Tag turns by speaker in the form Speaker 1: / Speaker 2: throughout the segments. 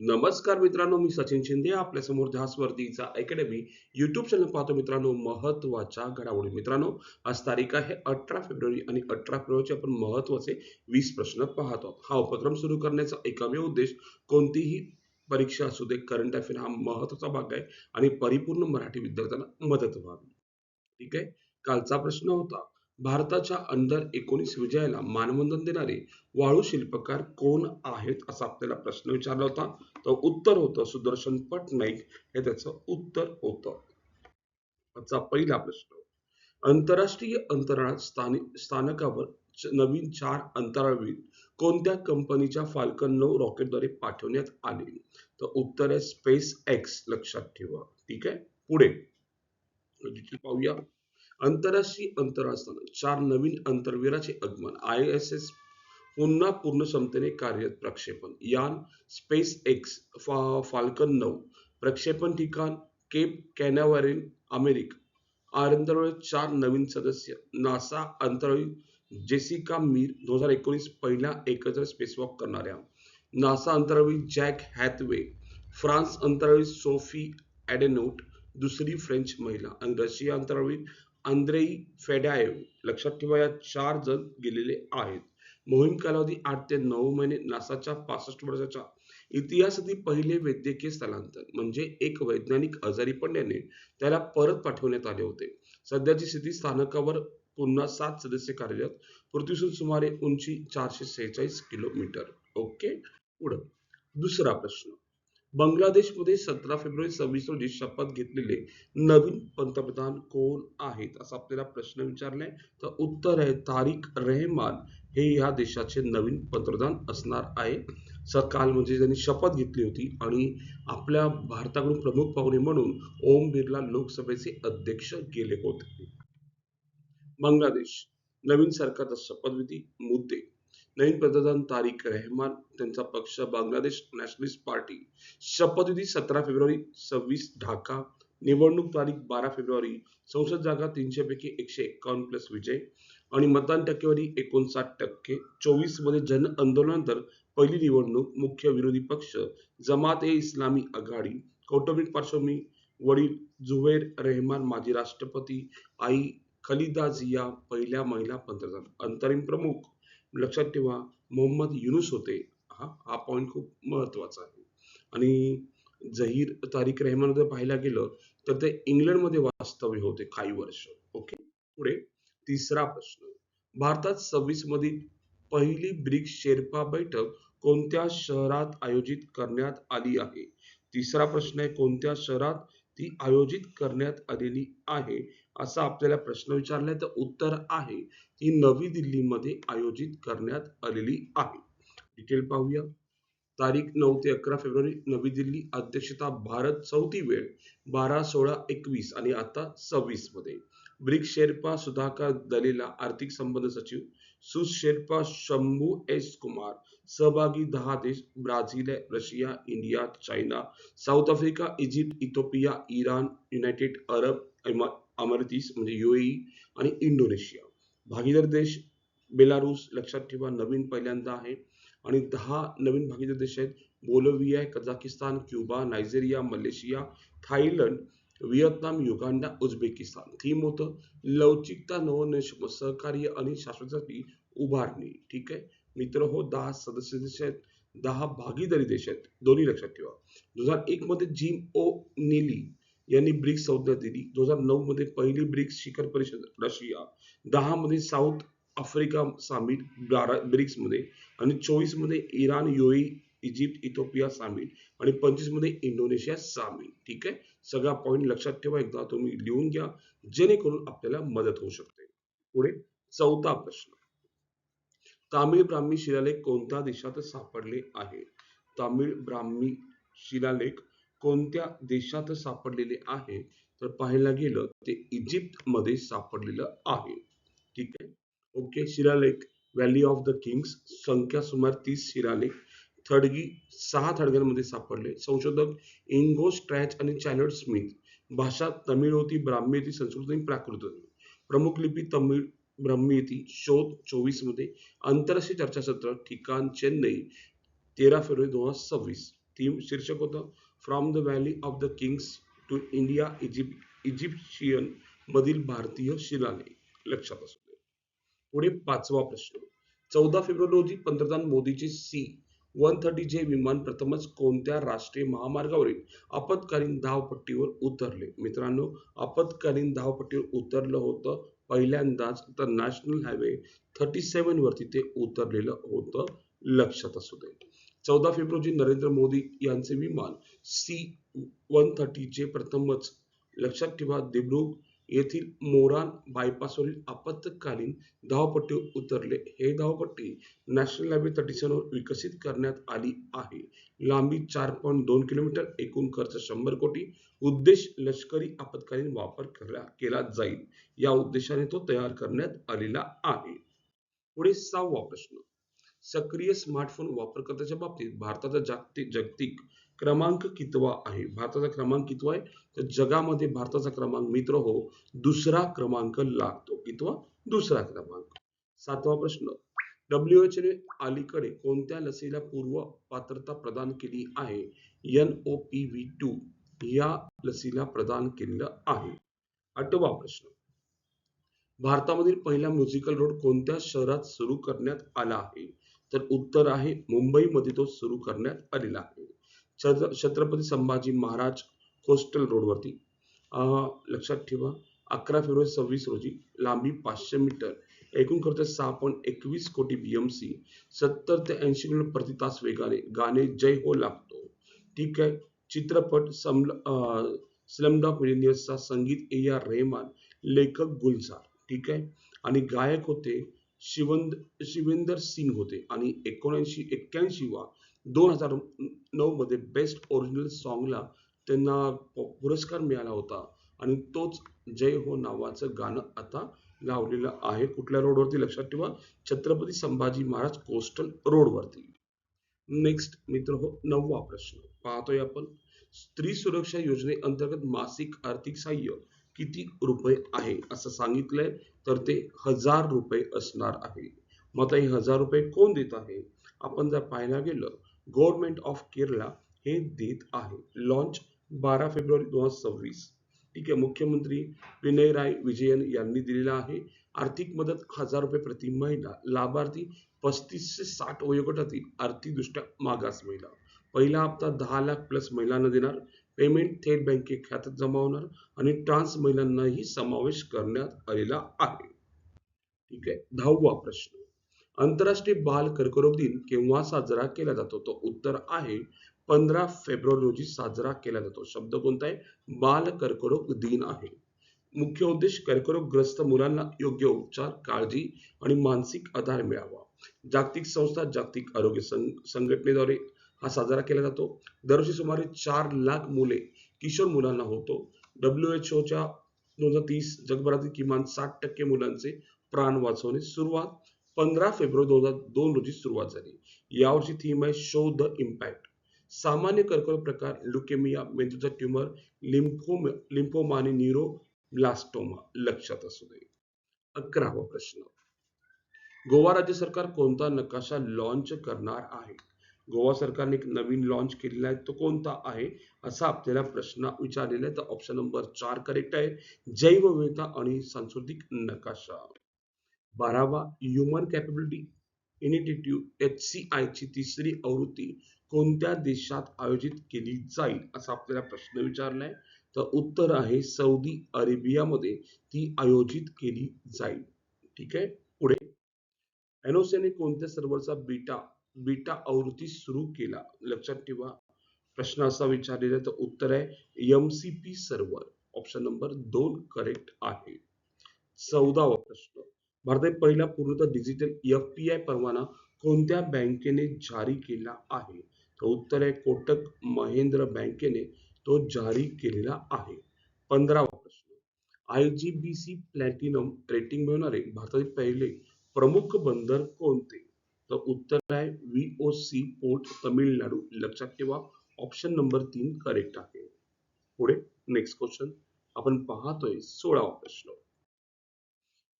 Speaker 1: नमस्कार मित्रांनो मी सचिन शिंदे आपल्यासमोर ध्यासवर्तीचा अकॅडमी युट्यूब चॅनल पाहतो मित्रांनो महत्त्वाच्या घडामोडी. मित्रांनो आज तारीख आहे अठरा फेब्रुवारी आणि अठरा फेब्रुवारीचे आपण महत्त्वाचे वीस प्रश्न पाहतो. हा उपक्रम सुरू करण्याचा एकमेव उद्देश कोणतीही परीक्षा असू दे करंट अफेअर हा महत्त्वाचा भाग आहे आणि परिपूर्ण मराठी विद्यार्थ्यांना मदत व्हावी. ठीक आहे? कालचा प्रश्न होता भारताच्या अंडर एकोणीस विजयाला मानवंदन देणारे वाळू शिल्पकार कोण आहेत असा आपल्याला प्रश्न विचारला होता. तर उत्तर होतं सुदर्शन पटनाईक. हे त्याचं उत्तर होतं. आजचा पहिला प्रश्न. आंतरराष्ट्रीय अंतराळ स्थानिक स्थानकावर नवीन चार अंतराळवीर कोणत्या कंपनीच्या फाल्कन नऊ रॉकेटद्वारे पाठवण्यात आले? तर उत्तर आहे स्पेस एक्स लक्षात ठेवा. ठीक आहे? पुढे. पाहूया. आंतरराष्ट्रीय अंतराळ स्थानक चार नवीन अंतर्वीराचे आगमन आय एस एस पुन्हा पूर्ण क्षमतेने कार्यरत प्रक्षेपण यान स्पेस एक्स फा फाल्कन नऊ प्रक्षेपण ठिकाण केप कॅनावरील अमेरिका अंतराळ चार नवीन सदस्य नासा अंतराळी जेसिका मीर दोन हजार एकोणीस पहिला एकत्र स्पेसवॉक करणाऱ्या नासा अंतराळी जॅक हॅथवे फ्रान्स अंतराळी सोफी ॲडेनोट दुसरी फ्रेंच महिला आणि रशिया अंतराळी आंद्रेई फेडायव लक्षात ठेवा या चार जण गेलेले आहेत. मोहीम कालावधी आठ ते नऊ महिने नासाच्या पासष्ट वर्षाच्या. इतिहासातील पहिले वैद्यकीय स्थलांतर म्हणजे एक वैज्ञानिक आजारी पडल्याने त्याला परत पाठवण्यात आले होते. सध्याची स्थिती स्थानकावर पुन्हा सात सदस्य कार्यरत पृथ्वीसून सुमारे उंची चारशे सेहेचाळीस किलोमीटर. ओके पुढं. दुसरा प्रश्न. बांगलादेशमध्ये सतरा फेब्रुवारी सव्वीस रोजी शपथ घेतलेले नवीन पंतप्रधान कोण आहेत असा आपल्याला प्रश्न विचारलाय तर उत्तर आहे तारिक रेहमान. हे या देशाचे नवीन पंतप्रधान असणार आहे. सकाल म्हणजे त्यांनी शपथ घेतली होती आणि आपल्या भारताकडून प्रमुख पाहुणे म्हणून ओम बिर्ला लोकसभेचे अध्यक्ष गेले होते. बांगलादेश नवीन सरकारचा शपथविधी मुद्दे. नवीन पंतप्रधान तारिक रेहमान त्यांचा पक्ष बांगलादेश नॅशनलिस्ट पार्टी. शपथविधी सतरा फेब्रुवारी सव्वीस ढाका. निवडणूक तारीख बारा फेब्रुवारी संसद जागा तीनशे पैकी एकशे एकावन्न प्लस विजय. आणि मतदान टक्केवारी एकोणसाठ टक्के. चोवीसमध्ये जन आंदोलनानंतर पहिली निवडणूक मुख्य विरोधी पक्ष जमात ए इस्लामी आघाडी. कौटुंबिक पार्श्वभूमी वडील जुवेर रेहमान माजी राष्ट्रपती आई खलिदा झिया पहिल्या महिला पंतप्रधान. अंतरिम प्रमुख लक्षात ठेवा मोहम्मद युनुस होते. हा हा पॉईंट खूप महत्त्वाचा आहे. आणि जहीर तारिक रेहमान जर पाहायला गेलं तर ते इंग्लंडमध्ये वास्तव्य होते काही वर्ष. ओके पुढे तिसरा प्रश्न. भारतात सव्वीस मधील पहिली ब्रिक्स शेर्पा बैठक कोणत्या शहरात आयोजित करण्यात आली आहे? तिसरा प्रश्न आहे कोणत्या शहरात ती आयोजित करण्यात आलेली आहे असा आपल्याला प्रश्न विचारलाय तर उत्तर आहे. ती नवी दिल्लीमध्ये आयोजित करण्यात आलेली आहे. डिटेल पाहूया. तारीख नऊ ते अकरा फेब्रुवारी नवी दिल्ली अध्यक्षता भारत चौथी वेळ बारा सोळा एकवीस आणि आता सव्वीसमध्ये. ब्रिक्स शेर्पा सुधाकर दलेला आर्थिक संबंध सचिव सुशेर्पा शंभू एस कुमार सहभागी दहा देश Brazil Russia India China South Africa Egypt Ethiopia Iran United Arab Emma- अमिरातीस म्हणजे युएई आणि इंडोनेशिया. भागीदार देश बेलारूस लक्षात ठेवा नवीन पहिल्यांदा आहे. आणि दहा नवीन भागीदार देश आहेत. Bolivia Kazakhstan Cuba Nigeria Malaysia Thailand Vietnam Uganda Uzbekistan. Theme होतं लवचिकता नवोन्मेष व सहकार्य आणि शाश्वतसाठी उभारणी. ठीक आहे? मित्र हो दहा सदस्य देश आहेत दहा भागीदारी देश आहेत दोन्ही लक्षात ठेवा. दोन हजार एक मध्ये जिम ओ नेली यांनी ब्रिक्स संज्ञा दिली. दोन हजार नऊ मध्ये पहिली ब्रिक्स शिखर परिषद रशिया. दहा मध्ये साऊथ आफ्रिका सामील ब्रिक्समध्ये. आणि चोवीसमध्ये इराण युएई इजिप्त इथोपिया सामील. आणि पंचवीसमध्ये इंडोनेशिया सामील. ठीक आहे? सगळा पॉईंट लक्षात ठेवा. एकदा तुम्ही लिहून घ्या. जेणेकरून आपल्याला मदत होऊ शकते. पुढे चौथा प्रश्न. तामिळ ब्राह्मी शिलालेख कोणत्या देशात सापडले आहे? तामिळ ब्राह्मी शिलालेख कोणत्या देशात सापडलेले आहे? तर पाहायला गेलं ते इजिप्त मध्ये सापडलेलं आहे. ठीक आहे? ओके शिलालेख व्हॅली ऑफ द किंग्स संख्या सुमारे तीस शिलालेख थडगी सहा थडग्यांमध्ये सापडले. संशोधक इंगो स्ट्रॅच आणि चॅनल स्मिथ भाषा तमिळ होती ब्राह्मी होती संस्कृत आणि प्राकृत होती. प्रमुख लिपी तमिळ ब्राह्मी शोध चोवीसमध्ये आंतरराष्ट्रीय चर्चासत्र ठिकाण चेन्नई तेरा फेब्रुवारी दोन हजार सव्वीस. थीम शीर्षक होतं from the valley of the kings to India Egypt Egyptian मधील भारतीय शिलालेख. लक्षात असू दे. पुढे पाचवा प्रश्न. चौदा फेब्रुवारी रोजी पंतप्रधान मोदीचे सी वन थर्टी जे विमान प्रथमच कोणत्या राष्ट्रीय महामार्गावरील आपत्कालीन धावपट्टीवर उतरले? मित्रांनो आपत्कालीन धावपट्टीवर उतरलं होतं पहिल्यांदाच तर नॅशनल हायवे थर्टी सेवन वरती ते उतरलेलं होतं लक्षात असू दे. चौदा फेब्रुवारी नरेंद्र मोदी यांचे विमान सी वन थर्टीचे प्रथमच लक्षात ठेवा दिब्रुग येथील मोरान बायपासवरील आपत्कालीन धावपट्टी उतरले. हे धावपट्टी नॅशनल हायवे थर्टी सेवन विकसित करण्यात आली आहे. लांबी चार पॉईंट दोन किलोमीटर एकूण खर्च शंभर कोटी. उद्देश लष्करी आपत्कालीन वापर केला केला जाईल. या उद्देशाने तो तयार करण्यात आलेला आहे. पुढे सहावा प्रश्न. सक्रिय स्मार्टफोन वापरकर्त्याच्या बाबतीत भारताचा जागतिक जागतिक क्रमांक कितवा आहे? भारताचा क्रमांक कितवा आहे? तर जगामध्ये भारताचा क्रमांक मित्र हो दुसरा क्रमांक लागतो. कितवा? दुसरा क्रमांक. सातवा प्रश्न. डब्ल्यू एच ने अलीकडे कोणत्या लसीला पूर्व पात्रता प्रदान केली आहे? N O P V two या लसीला प्रदान केलेलं आहे. आठवा प्रश्न. भारतामधील पहिला म्युझिकल रोड कोणत्या शहरात सुरू करण्यात आला आहे? तर उत्तर आहे मुंबईमध्ये तो सुरू करण्यात आलेला आहे. छत्रपती संभाजी महाराज कोस्टल रोडवरती लक्षात ठेवा अकरा फेब्रुवारी सव्वीस रोजी लांबी पाचशे मीटर एकूण खर्च सहा पॉईंट एकवीस कोटी बीएमसी सत्तर ते ऐंशी किलोमीटर प्रति तास वेगाने गाणे जय हो लागतो. ठीक आहे? चित्रपट समल स्लमडॉक मिलेनियसचा संगीत ए आर रेहमान लेखक गुलजार. ठीक आहे? आणि गायक होते शिवंद शिवेंदर सिंग होते. आणि एकोणऐंशी एक्क्याऐंशी वा दोन हजार नऊ मध्ये बेस्ट ओरिजिनल सॉंगला त्यांना पुरस्कार मिळाला होता. आणि तोच जय हो नावाचं गाणं आता लावलेलं आहे. कुठल्या रोडवरती लक्षात ठेवा. छत्रपती संभाजी महाराज कोस्टल रोडवरती नेक्स्ट मित्र हो नववा प्रश्न. पाहतोय आपण. स्त्री सुरक्षा योजनेअंतर्गत मासिक आर्थिक सहाय्य किती रुपये आहे? असं सांगितलंय. तर ते हजार रुपये असणार आहे. मग आता हे हजार रुपये कोण देत आहे? आपण जर पाहायला गेलं गव्हर्नमेंट ऑफ केरला हे देत आहे. लॉन्च बारा फेब्रुवारी दोन हजार सव्वीस. ठीक आहे मुख्यमंत्री राय विजयन यांनी दिलेला आहे. आर्थिक मदत हजार रुपये प्रति महिला लाभार्थी पस्तीस ते साठ वयोगटातील आर्थिकदृष्ट्या मागास महिला. पहिला हप्ता दहा लाख प्लस महिलांना देणार. पेमेंट थेट बँके खात्यात जमा होणार आणि ट्रान्स महिलांनाही समावेश करण्यात आलेला आहे. ठीक आहे दहावा प्रश्न. आंतरराष्ट्रीय बाल कर्करोग दिन केव्हा साजरा केला जातो? तो उत्तर आहे पंधरा फेब्रुवारी रोजी साजरा केला जातो. शब्द कोणता आहे? बाल कर्करोग दिन आहे. मुख्य उद्देश कर्करोगग्रस्त मुलांना योग्य उपचार काळजी आणि मानसिक आधार मिळावा. जागतिक संस्था जागतिक आरोग्य संघटनेद्वारे हा साजरा केला जातो. दरवर्षी सुमारे चार लाख मुले किशोर मुलांना होतो. डब्ल्यू एच ओच्या दोन हजार तीस जगभरातील किमान साठ टक्के मुलांचे प्राण वाचवणे सुरुवात पंधरा फेब्रुवारी दोन हजार दोन रोजी सुरुवात झाली. यावर्षी थीम आहे शो द इम्पॅक्ट सामान्य कर्करोग प्रकार ल्युकेमिया मेंदूचा ट्यूमर लिम्फोम लिम्फोमा आणि न्यूरो ब्लास्टोमा लक्षात असू दे. अकरावा प्रश्न. गोवा राज्य सरकार कोणता नकाशा लॉन्च करणार आहे? गोवा सरकारने एक नवीन लॉन्च केलेला आहे. तो कोणता आहे? असा आपल्याला प्रश्न विचारलेला आहे. तर ऑप्शन नंबर चार करेक्ट आहे. जैवविविधता आणि सांस्कृतिक नकाशा. बारावा human capability initiative H C I ची तिसरी आवृत्ती कोणत्या देशात आयोजित केली जाईल? असा आपल्याला प्रश्न विचारलाय. तर उत्तर आहे सौदी अरेबियामध्ये ती आयोजित केली जाईल. ठीक आहे? पुढे. एनओसीने कोणत्या सर्व्हरचा बीटा बीटा आवृत्ती सुरू केला? लक्षात ठेवा. प्रश्न असा विचारलेला तर उत्तर आहे M C P server option number दोन करेक्ट आहे. चौदावा प्रश्न. भारतात पहिला पूर्णतः डिजिटल एफ पी आय परवाना कोणत्या बँकेने जारी केला आहे? तर उत्तर आहे कोटक महेंद्र बँकेने तो जारी केलेला आहे. पंधरावा प्रश्न. I G B C platinum rating मिळवणारे भारतातील पहिले प्रमुख बंदर कोणते? तर उत्तर आहे V O C port Tamil Nadu लक्षात ठेवा ऑप्शन नंबर तीन करेक्ट आहे. पुढे नेक्स्ट क्वेश्चन आपण पाहतोय सोळावा प्रश्न.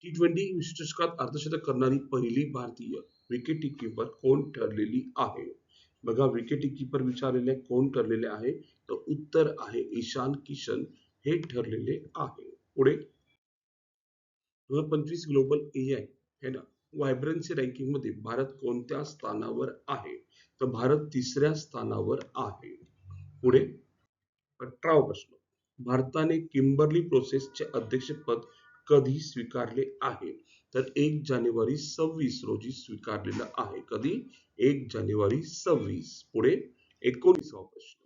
Speaker 1: टी ट्वेंटी विश्वचषकात अर्धशतक करणारी पहिली भारतीय विकेट किपर कोण ठरलेली आहे? बघा विकेट किपर विचारलेले कोण ठरलेले आहे? तर उत्तर आहे ईशान किशन. हे ठरलेले आहे. पुढे. पंचवीस ग्लोबल एआय है ना? व्हायब्रन्सी रँकिंगमध्ये भारत कोणत्या स्थानावर आहे? तर भारत तिसऱ्या स्थानावर आहे. पुढे. अठरावा प्रश्न. भारताने किम्बर्ली प्रोसेसचे अध्यक्षपद कधी स्वीकारले आहे? तर एक जानेवारी सव्वीस रोजी स्वीकारलेलं आहे. कधी? एक जानेवारी सव्वीस. पुढे एकोणीसावा प्रश्न.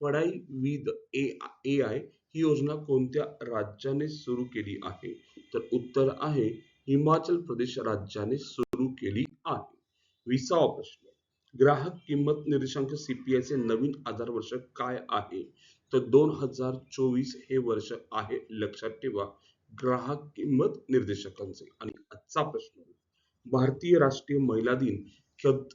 Speaker 1: पढाई विद ए ए आय ही योजना कोणत्या राज्याने सुरू केली आहे? तर उत्तर आहे हिमाचल प्रदेश राज्याने सुरू केली आहे. विसावा प्रश्न. ग्राहक किंमत निर्देशांक CPI चे नवीन आधार वर्ष काय आहे? तर दोन हजार चोवीस हे वर्ष आहे. लक्षात ठेवा. ग्राहक किंमत निर्देशकांचे. आणि आजचा प्रश्न भारतीय राष्ट्रीय महिला दिन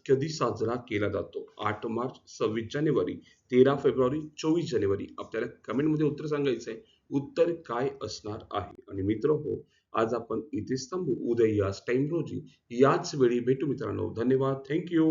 Speaker 1: कधी साजरा केला जातो? आठ मार्च सव्वीस जानेवारी तेरा फेब्रुवारी चोवीस जानेवारी. आपल्याला कमेंटमध्ये उत्तर सांगायचं आहे. उत्तर काय असणार आहे? आणि मित्र हो आज आपण इथेच थांबू. उद्या याच टाइम रोजी याच वेळी भेटू मित्रांनो. धन्यवाद. थँक्यू